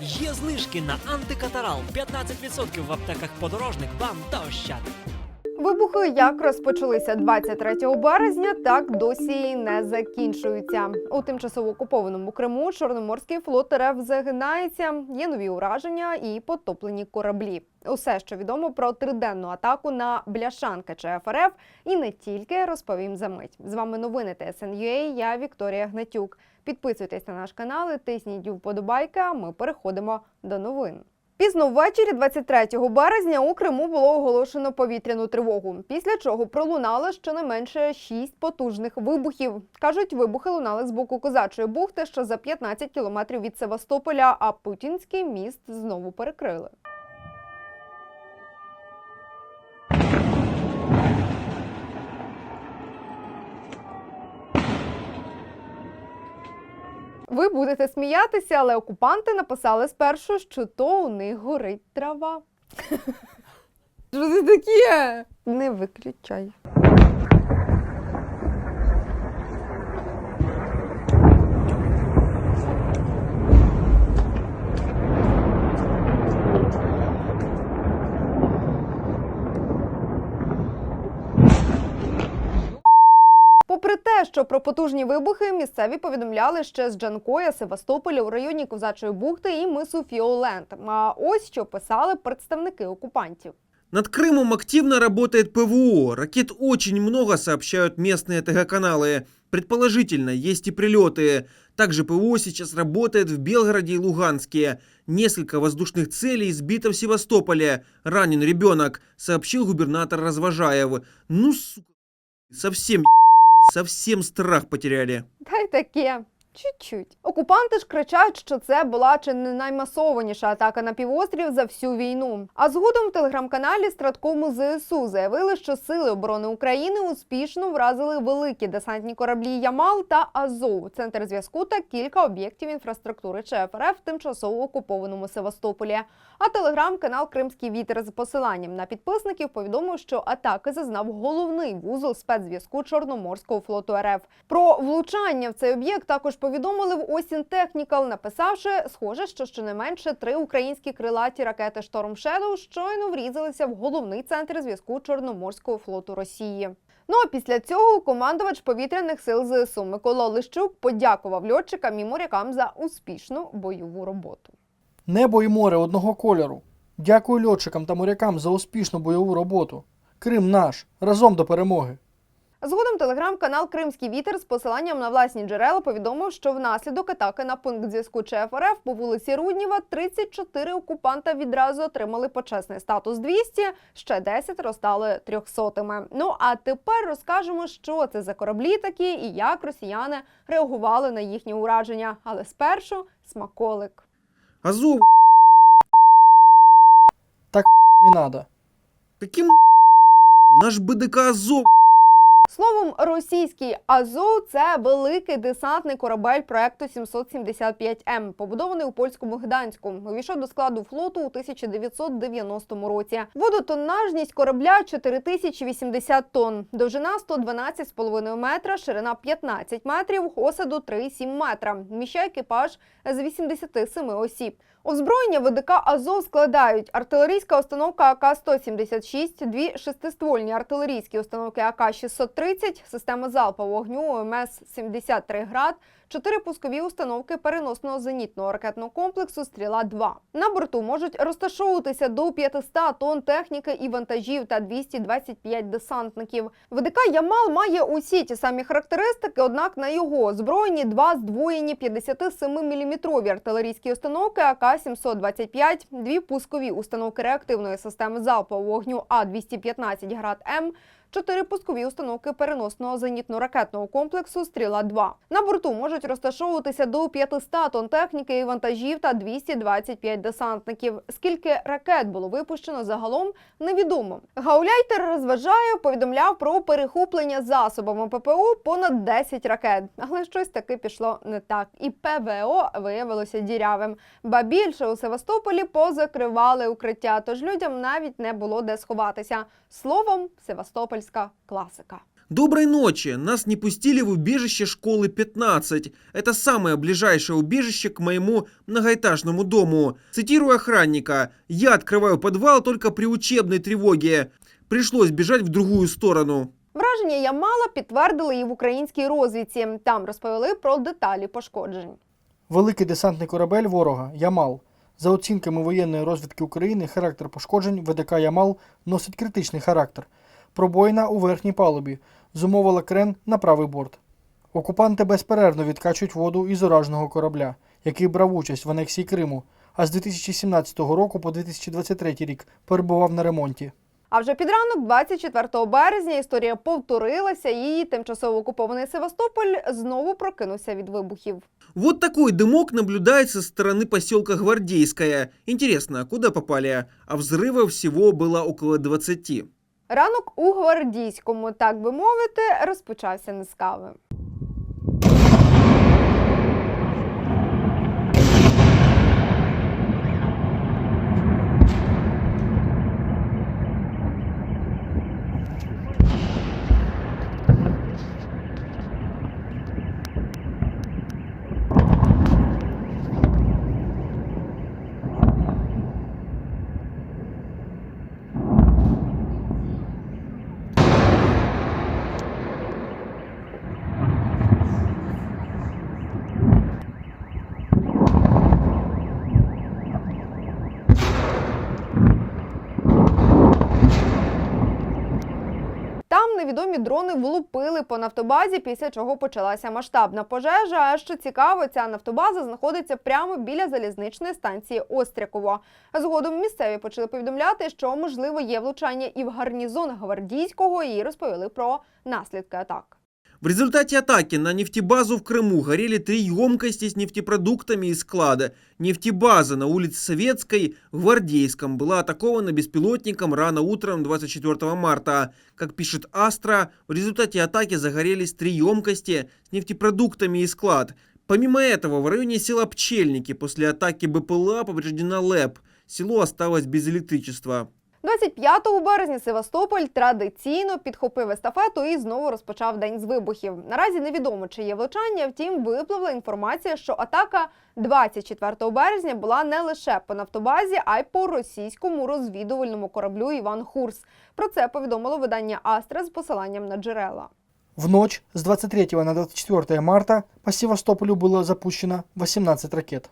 Є знижки на антикатарал 15% в аптеках подорожник вам та ощад. Вибухи як розпочалися 23 березня, так досі й не закінчуються. У тимчасово окупованому Криму Чорноморський флот РФ загинається. Є нові ураження і потоплені кораблі. Усе, що відомо про триденну атаку на бляшанки ЧФРФ, і не тільки розповім за мить. З вами новини ТСНЮА, Я Вікторія Гнатюк. Підписуйтесь на наш канал, і тисніть вподобайки. Ми переходимо до новин. Пізно ввечері 23 березня у Криму було оголошено повітряну тривогу, після чого пролунало щонайменше шість потужних вибухів. Кажуть, вибухи лунали з боку козачої бухти, що за 15 кілометрів від Севастополя, а Путінський міст знову перекрили. Ви будете сміятися, але окупанти написали спершу, що то у них горить трава. Що це таке? Не виключай. Попри те, що про потужні вибухи місцеві повідомляли ще з Джанкоя, Севастополя у районі Козачої бухти і мису Фіоленд. А ось що писали представники окупантів. Над Крымом активно работает ПВО. Ракет очень много, сообщают местные ТГ-каналы. Предположительно, есть и прилеты. Также ПВО сейчас работает в Белгороде и Луганске. Несколько воздушных целей сбито в Севастополе. Ранен ребенок, сообщил губернатор Развожаев. Ну, сука, совсем совсем страх потеряли. Та й таке. Чуть-чуть. Окупанти ж кричать, що це була чи не наймасованіша атака на півострів за всю війну. А згодом в телеграм-каналі Страткому ЗСУ заявили, що сили оборони України успішно вразили великі десантні кораблі Ямал та Азов, центр зв'язку та кілька об'єктів інфраструктури ЧФРФ в тимчасово окупованому Севастополі. А телеграм-канал Кримський вітер з посиланням на підписників повідомив, що атаки зазнав головний вузол спецзв'язку Чорноморського флоту РФ. Про влучання в цей об'єкт також повідомили в Осін Технікал, написавши, схоже, що щонайменше три українські крилаті ракети Шторм Shadow щойно врізалися в головний центр зв'язку Чорноморського флоту Росії. Ну а після цього командувач повітряних сил ЗСУ Микола Лищук подякував льотчикам і морякам за успішну бойову роботу. Небо і море одного кольору. Дякую льотчикам та морякам за успішну бойову роботу. Крим наш. Разом до перемоги. Згодом телеграм-канал Кримський вітер з посиланням на власні джерела повідомив, що внаслідок атаки на пункт зв'язку ЧФРФ по вулиці Рудніва 34 окупанта відразу отримали почесний статус 200, ще 10 розстали трьохсотими. Ну а тепер розкажемо, що це за кораблі такі і як росіяни реагували на їхні ураження. Але спершу смаколик. Азов, Не надо. каким наш БДК Азов Словом, російський Азов це великий десантний корабель проекту 775М, побудований у польському Гданську. Увійшов до складу флоту у 1990 році. Водотоннажність корабля 4080 тонн, довжина 112,5 метра, ширина 15 метрів, осаду 3,7 метра. Вміщає екіпаж з 87 осіб. Озброєння ВДК Азов складають артилерійська установка АК-176, дві шестиствольні артилерійські установки АК-630, система залпового вогню ОМС-73 «Град», чотири пускові установки переносного зенітного ракетного комплексу «Стріла-2». На борту можуть розташовуватися до 500 тонн техніки і вантажів та 225 десантників. ВДК Ямал має усі ті самі характеристики, однак на його озброєнні два здвоєні 57-мм артилерійські установки АК-725, дві пускові установки реактивної системи залпового вогню А-215 «Град-М», чотири пускові установки переносного зенітно-ракетного комплексу «Стріла-2». На борту можуть розташовуватися до 500 тонн техніки і вантажів та 225 десантників. Скільки ракет було випущено загалом, невідомо. Гауляйтер розважає, повідомляв про перехоплення засобами ППО понад 10 ракет. Але щось таки пішло не так. І ПВО виявилося дірявим. Ба більше у Севастополі позакривали укриття, тож людям навіть не було де сховатися. Словом, севастопольська класика. Доброй ночи! Нас не пустили в убежище школы 15. Это самое ближайшее убежище к моему многоэтажному дому. Цитирую охранника. Я открываю подвал только при учебной тревоге. Пришлось бежать в другую сторону. Враження Ямала підтвердили і в українській розвідці. Там розповіли про деталі пошкоджень. Великий десантний корабель ворога Ямал. За оцінками воєнної розвідки України, характер пошкоджень ВДК Ямал носить критичний характер. Пробоїна у верхній палубі зумовила крен на правий борт. Окупанти безперервно відкачують воду із ураженого корабля, який брав участь в анексії Криму, а з 2017 року по 2023 рік перебував на ремонті. А вже під ранок, 24 березня, історія повторилася, і тимчасово окупований Севастополь знову прокинувся від вибухів. Вот такой дымок наблюдается со стороны поселка Гвардейская. Интересно, а куда попали? А взрывов всего было около 20. Ранок у гвардійському, так би мовити, розпочався не з кави. Там невідомі дрони влупили по нафтобазі, після чого почалася масштабна пожежа. А що цікаво, ця нафтобаза знаходиться прямо біля залізничної станції Остряково. Згодом місцеві почали повідомляти, що можливо є влучання і в гарнізон гвардійського, і розповіли про наслідки атак. В результате атаки на нефтебазу в Крыму горели три емкости с нефтепродуктами из склада. Нефтебаза на улице Советской в Гвардейском была атакована беспилотником рано утром 24 марта. Как пишет Астра, в результате атаки загорелись три емкости с нефтепродуктами и склад. Помимо этого, в районе села Пчельники после атаки БПЛА повреждена ЛЭП. Село осталось без электричества. 25 березня Севастополь традиційно підхопив естафету і знову розпочав день з вибухів. Наразі невідомо, чи є влучання. Втім, випливла інформація, що атака 24 березня була не лише по нафтобазі, а й по російському розвідувальному кораблю Іван Хурс. Про це повідомило видання Астра з посиланням на джерела. В ночь с 23 на 24 марта по Севастополю было запущено 18 ракет.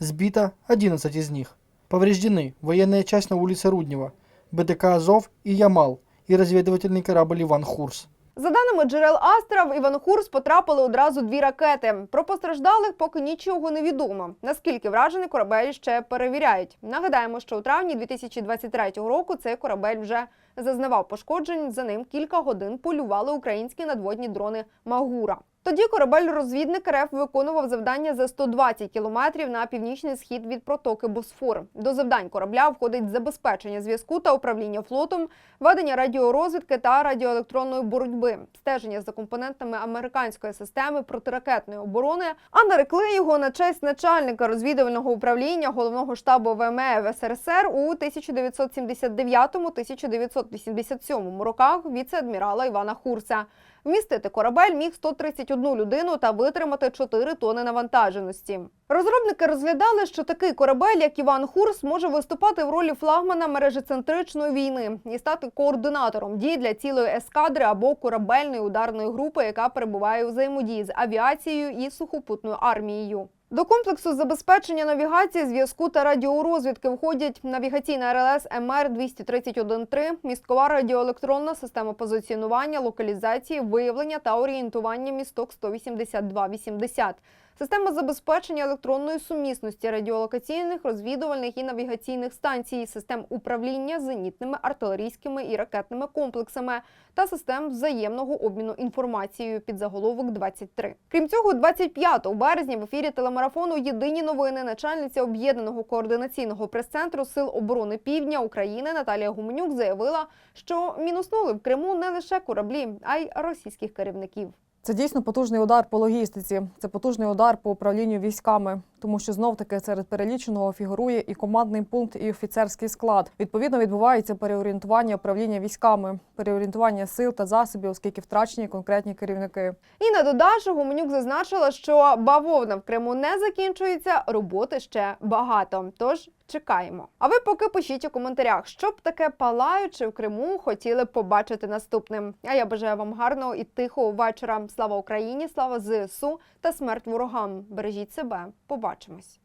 Сбито 11 из них. Повреждены военная часть на улице Руднева, БДК «Азов» и «Ямал» и разведывательный корабль «Иван Хурс». За даними джерел Астра, в Іванхурс потрапили одразу дві ракети. Про постраждалих поки нічого не відомо. Наскільки вражений корабель ще перевіряють. Нагадаємо, що у травні 2023 року цей корабель вже зазнавав пошкоджень. За ним кілька годин полювали українські надводні дрони Магура. Тоді корабель-розвідник РФ виконував завдання за 120 кілометрів на північний схід від протоки Босфор. До завдань корабля входить забезпечення зв'язку та управління флотом, ведення радіорозвідки та радіоелектронної боротьби, стеження за компонентами американської системи протиракетної оборони, а нарекли його на честь начальника розвідувального управління головного штабу ВМФ СРСР у 1979-1987 роках віце-адмірала Івана Хурса. Вмістити корабель міг 131 людину та витримати 4 тони навантаженості. Розробники розглядали, що такий корабель, як Іван Хурс, може виступати в ролі флагмана мережецентричної війни і стати координатором дій для цілої ескадри або корабельної ударної групи, яка перебуває у взаємодії з авіацією і сухопутною армією. До комплексу забезпечення навігації, зв'язку та радіорозвідки входять навігаційна РЛС МР 231.3, місткова радіоелектронна система позиціонування, локалізації, виявлення та орієнтування місток 182-80, система забезпечення електронної сумісності радіолокаційних, розвідувальних і навігаційних станцій, систем управління зенітними, артилерійськими і ракетними комплексами та систем взаємного обміну інформацією під заголовок 23. Крім цього, 25 березня в ефірі телемарафону Єдині новини начальниця об'єднаного координаційного прес-центру Сил оборони Півдня України Наталія Гуменюк заявила, що мінуснули в Криму не лише кораблі, а й російських керівників. Це дійсно потужний удар по логістиці, це потужний удар по управлінню військами, тому що знов таки серед переліченого фігурує і командний пункт, і офіцерський склад. Відповідно, відбувається переорієнтування управління військами, переорієнтування сил та засобів, оскільки втрачені конкретні керівники. І на додачу Гуменюк зазначила, що бавовна в Криму не закінчується, роботи ще багато. Тож чекаємо. А ви поки пишіть у коментарях, що б таке палаюче в Криму хотіли побачити наступним. А я бажаю вам гарного і тихого вечора. Слава Україні, слава ЗСУ та смерть ворогам. Бережіть себе. Побачимось.